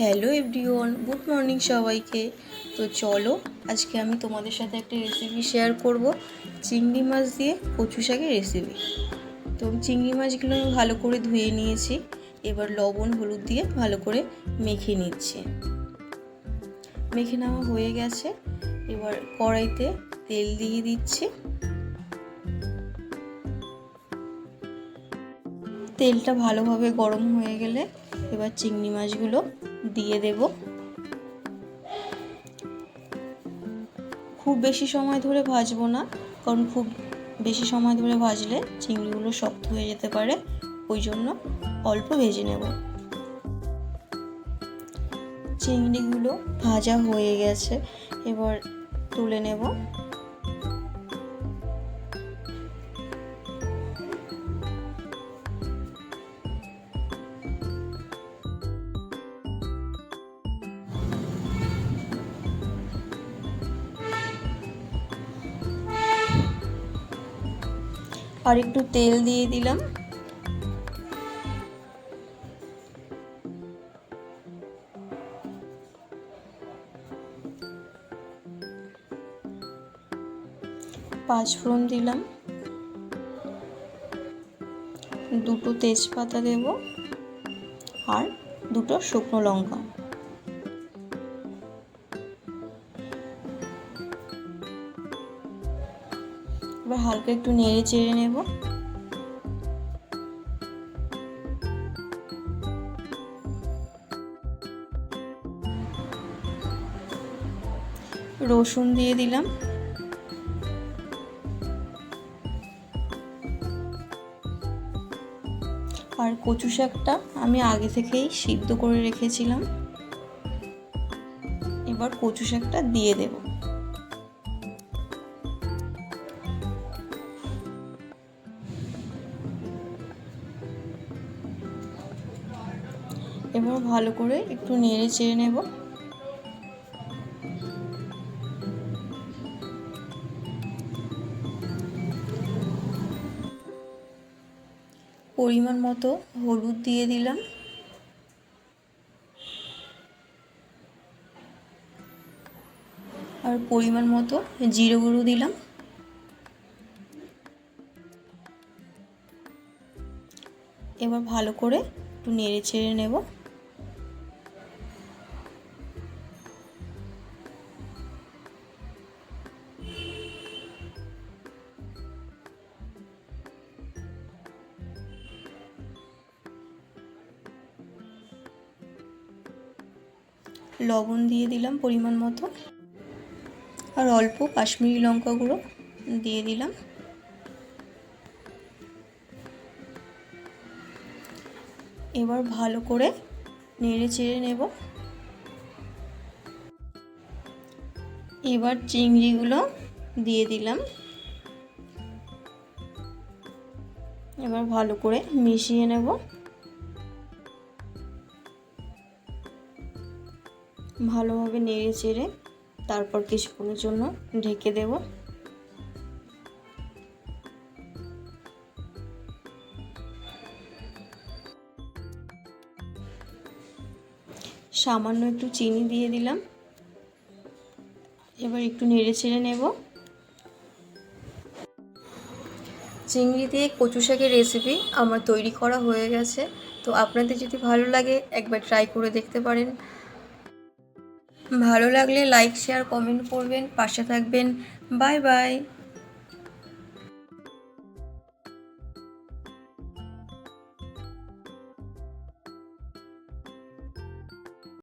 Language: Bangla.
হ্যালো এভরিওয়ান, গুড মর্নিং সবাইকে। তো চলো, আজকে আমি তোমাদের সাথে একটা রেসিপি শেয়ার করব, চিংড়ি মাছ দিয়ে কচু শাকের রেসিপি তো চিংড়ি মাছগুলো আমি ভালো করে ধুয়ে নিয়েছি, এবার লবণ, হলুদ দিয়ে ভালো করে মেখে নিচ্ছি। মেখে নেওয়া হয়ে গেছে, এবার কড়াইতে তেল দিয়ে দিচ্ছি। তেলটা ভালোভাবে গরম হয়ে গেলে এবার চিংড়ি মাছগুলো দিয়ে দেব। খুব বেশি সময় ধরে ভাজবো না, কারণ খুব বেশি সময় ধরে ভাজলে চিংড়িগুলো শক্ত হয়ে যেতে পারে, ওই জন্য অল্প ভেজে নেব। চিংড়িগুলো ভাজা হয়ে গেছে, এবার তুলে নেব। আর একটু তেল দিয়ে দিলাম। পাঁচ ফোড়ন দিলাম। দুটো তেজপাতা দেব আর দুটো শুকনো লঙ্কা। এবার হালকা একটু নেড়ে চেড়ে নেব। রসুন দিয়ে দিলাম। আর কচু শাকটা আমি আগে থেকেই সিদ্ধ করে রেখেছিলাম। এবার কচু শাকটা দিয়ে দেবো। এবার ভালো করে একটু নেড়ে চেড়ে নেব। পরিমাণ মতো হলুদ দিয়ে দিলাম। আর পরিমাণ মতো জিরে গুঁড়ো দিলাম। এবার ভালো করে একটু নেড়ে ছেড়ে নেব। লবণ দিয়ে দিলাম পরিমাণ মতো। আর অল্প কাশ্মীরি লঙ্কা গুঁড়ো দিয়ে দিলাম। এবার ভালো করে নেড়ে চেড়ে নেব। এবার চিংড়িগুলো দিয়ে দিলাম। এবার ভালো করে মিশিয়ে নেব। ভালোভাবে নেড়ে চেড়ে তারপর কিছুক্ষণের জন্য ঢেকে দেবো। সামান্য একটু চিনি দিয়ে দিলাম। এবার একটু নেড়ে ছেড়ে নেব। চিংড়ি দিয়ে কচু শাকের রেসিপি আমার তৈরি করা হয়ে গেছে। তো আপনাদের যদি ভালো লাগে, একবার ট্রাই করে দেখতে পারেন। ভালো লাগলে লাইক শেয়ার কমেন্ট করবেন পাশে থাকবেন। Bye bye